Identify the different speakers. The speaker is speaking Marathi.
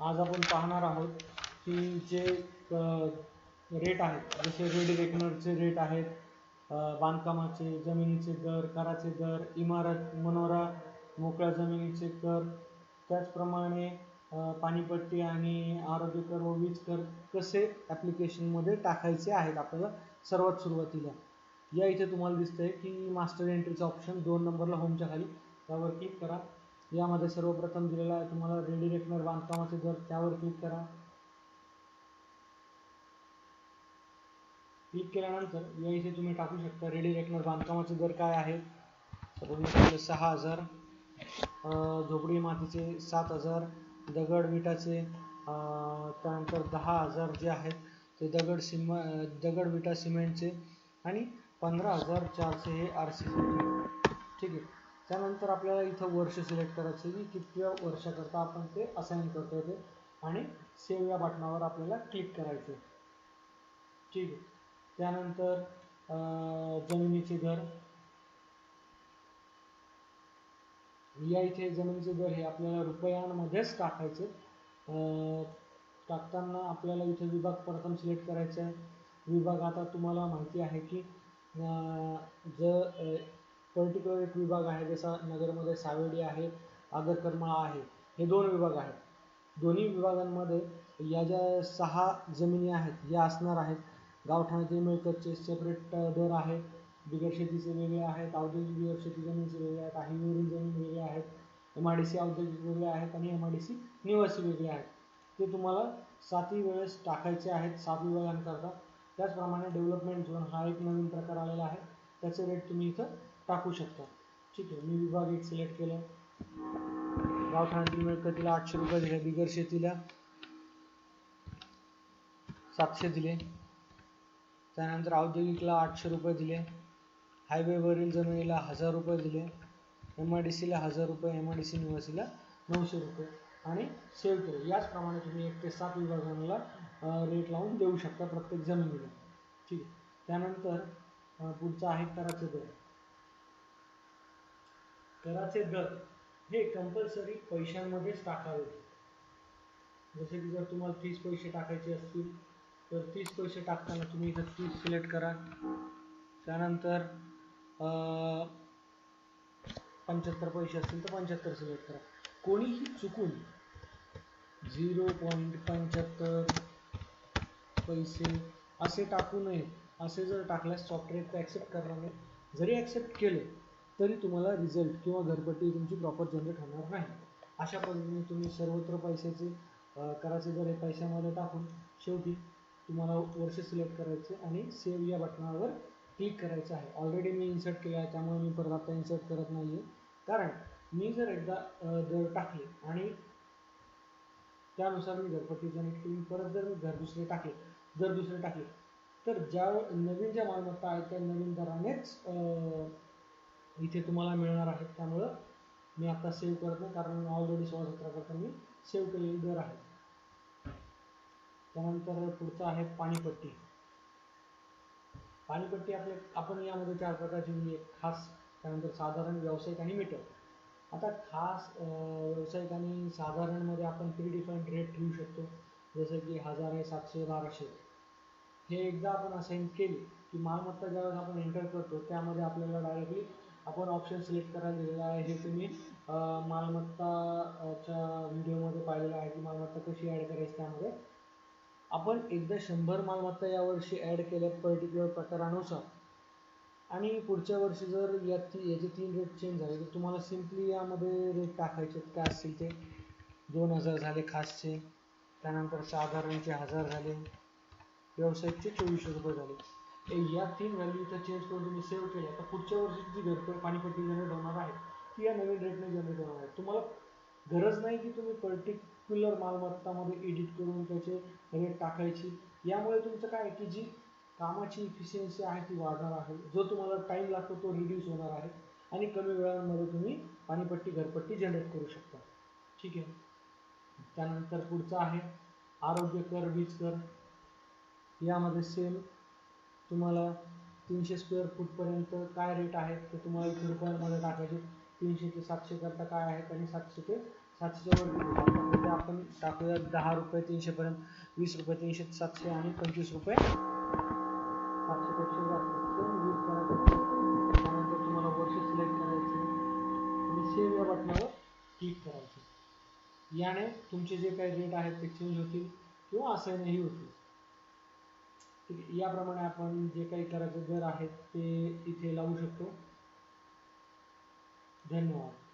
Speaker 1: आज आपण पाहणार आहोत की जे रेट आहेत जसे रेडी रेकनरचे रेट आहेत बांधकामाचे जमिनीचे दर कराचे दर इमारत मनोरा मोकळ्या जमिनीचे कर त्याचप्रमाणे पाणीपट्टी आणि आरोग्य कर व वीज कर कसे ॲप्लिकेशनमध्ये टाकायचे आहेत आपल्याला सर्वात सुरुवातीला. या इथे तुम्हाला दिसतंय की मास्टर एंट्रीचं ऑप्शन दोन नंबरला होमच्या खाली. त्यावर क्लिक करा. यामध्ये सर्वप्रथम दिलेला आहे. तुम्हाला रेडी रेकनर बांधकामाचे दर त्यावर क्लिक करा. क्लिक केल्यानंतर या इथे तुम्ही टाकू शकता रेडी रेकनर बांधकामाचे दर काय आहे? सर्वप्रथम सहा हजार झोपडी मातीचे सात हजार दगड विटाचे त्यानंतर दहा हजार जे आहेत ते दगड सिम दगड विटा सिमेंटचे आणि पंधरा हजार चारशे हे आर सी. ठीक आहे. त्यानंतर आपल्याला इथं वर्ष सिलेक्ट करायचं की कितव्या वर्षाकरता आपण ते असाइन करतो ते. आणि सेव्ह या बटनावर आपल्याला क्लिक करायचं ठीक आहे. त्यानंतर जमिनीचे दर या इथे जमिनीचे दर हे आपल्याला रुपयांमध्येच टाकायचे टाकताना आपल्याला इथे विभाग प्रथम सिलेक्ट करायचा आहे. विभाग आता तुम्हाला माहिती आहे की जर पर्टिक्युलर एक विभाग आहे जसा नगरमध्ये सावेडी आहे आगर करमाळा आहे हे दोन विभाग आहेत. दोन्ही विभागांमध्ये या ज्या सहा जमिनी आहेत या असणार आहेत. गावठाणाचे मिळकतचे सेपरेट दर आहेत बिगर शेतीचे वेगळे आहेत औद्योगिक बिगर शेती जमिनीचे वेगळे आहेत हायवेवरील जमीन वेगळे आहेत एम आय डी सी औद्योगिक वेगळे आहेत आणि एम आय डी सी निवासी वेगळे आहेत. ते तुम्हाला सातही वेळेस टाकायचे आहेत सात विभागांकरता. त्याचप्रमाणे डेव्हलपमेंट झोन हा एक नवीन प्रकार आलेला आहे. त्याचे रेट तुम्ही इथं टाकू शकता. ठीक आहे मी विभाग एक सिलेक्ट केला. गावठाणातील मिळकतीला आठशे रुपये दिले बिगर शेतीला सातशे दिले. त्यानंतर औद्योगिकला आठशे रुपये दिले. हायवेवरील जमिनीला हजार रुपये दिले. एम आय डी सीला हजार रुपये एम आय डी सी निवासीला नऊशे रुपये आणि सेव्ह केले. याचप्रमाणे तुम्ही एक ते सात विभागांना रेट लावून देऊ शकता प्रत्येक जमिनीला. ठीक आहे. त्यानंतर पुढचं आहे कराचे दर. कराचे दर हे कंपल्सरी पैशांमध्येच टाकावे जसे की जर तुम्हाला तीस पैसे टाकायचे असतील तर तीस पैसे टाकताना तुम्ही इथं तीस सिलेक्ट करा. त्यानंतर पंच्याहत्तर पैसे असतील तर पंच्याहत्तर सिलेक्ट करा. कोणीही चुकून झिरो पॉईंट पंच्याहत्तर पैसे असे टाकू नये. असे जर टाकल्यास सॉफ्टवेअर ते ॲक्सेप्ट करणार नाही. जरी ॲक्सेप्ट केले तरी तुम्हाला रिझल्ट किंवा घरपट्टी तुमची प्रॉपर जनरेट होणार नाही. अशा पद्धतीने तुम्ही सर्वत्र पैशाचे करायचे कराचे दर हे पैशामध्ये टाकून शेवटी तुम्हाला वर्ष सिलेक्ट करायचे आणि सेव्ह या बटनावर क्लिक करायचं आहे. ऑलरेडी मी इन्सर्ट केलं आहे त्यामुळे मी परत आता इन्सर्ट करत नाही आहे कारण मी जर एकदा दर टाकले आणि त्यानुसार मी घरपट्टी जनरेट केली परत जर मी घर दुसरे टाकले दर दुसरे टाकले तर ज्या नवीन ज्या मालमत्ता आहेत त्या नवीन दरानेच इथे तुम्हाला मिळणार आहेत. त्यामुळं मी आता सेव्ह करत. नाही कारण ऑलरेडी सोळा सतरा करता मी सेव्ह केलेली दर आहे त्यानंतर पुढचं आहे पाणीपट्टी. पाणीपट्टी आपले आपण यामध्ये चार प्रकारची म्हणजे खास त्यानंतर साधारण व्यावसायिक आणि मीटर आता खास व्यावसायिक आणि साधारणमध्ये आपण प्री डिफाईंड रेट ठेवू शकतो. जसं की हजार आहे सातशे बाराशे. हे एकदा आपण असाइन केली की मालमत्ता ज्यावेळेस आपण एंटर करतो त्यामध्ये आपल्याला डायरेक्टली आपण ऑप्शन सिलेक्ट करायला दिलेलं आहे. हे तुम्ही मालमत्ताच्या व्हिडिओमध्ये पाहिलेलं आहे की मालमत्ता कशी ॲड करायची त्यामध्ये. आपण एकदा शंभर मालमत्ता यावर्षी ॲड केल्या पर्टिक्युलर प्रकारानुसार आणि पुढच्या वर्षी जर या ती याचे तीन रेट चेंज झाले तर तुम्हाला सिम्पली यामध्ये रेट टाकायचे आहेत. काय असतील ते? दोन हजार झाले खासचे त्यानंतर साधारणचे हजार झाले व्यावसायिकचे चोवीसशे रुपये झाले. या तीन व्हॅल्यू इथं चेंज करून तुम्ही सेव्ह केल्या तर पुढच्या वर्षी जी घर पाणीपट्टी जनरेट होणार आहे ती या नवीन रेटने जनरेट होणार आहे. तुम्हाला गरज नाही की तुम्ही पर्टिक्युलर मालमत्तामध्ये एडिट करून त्याचे रेट टाकायची. यामुळे तुमचं काय आहे की जी कामाची इफिशियन्सी आहे ती वाढणार आहे. जो तुम्हाला टाईम लागतो तो रिड्यूस होणार आहे. आणि कमी वेळामध्ये तुम्ही पाणीपट्टी घरपट्टी जनरेट करू शकता. ठीक आहे? त्यानंतर पुढचं आहे आरोग्य कर वीज कर. यामध्ये सेम तुम्हाला तीनशे स्क्वेअर फूटपर्यंत काय रेट आहेत ते तुम्हाला इथे रुपयांमध्ये टाकायचे. तीनशे ते सातशे करता काय आहेत आणि सातशे ते सातशेच्या वर किती आपण टाकूया दहा रुपये तीनशेपर्यंत वीस रुपये तीनशे सातशे आणि पंचवीस रुपये. सातशे जास्त यूज करायचं. त्यानंतर तुम्हाला वर्ष सिलेक्ट करायचं. आणि सेव्ह या बटनावर क्लिक करायचं. याने तुमचे जे काही रेट आहेत ते चेंज होतील किंवा असाइनही होतील याप्रमाणे आपण जे काही करायचं घर आहेत ते इथे लावू शकतो. धन्यवाद.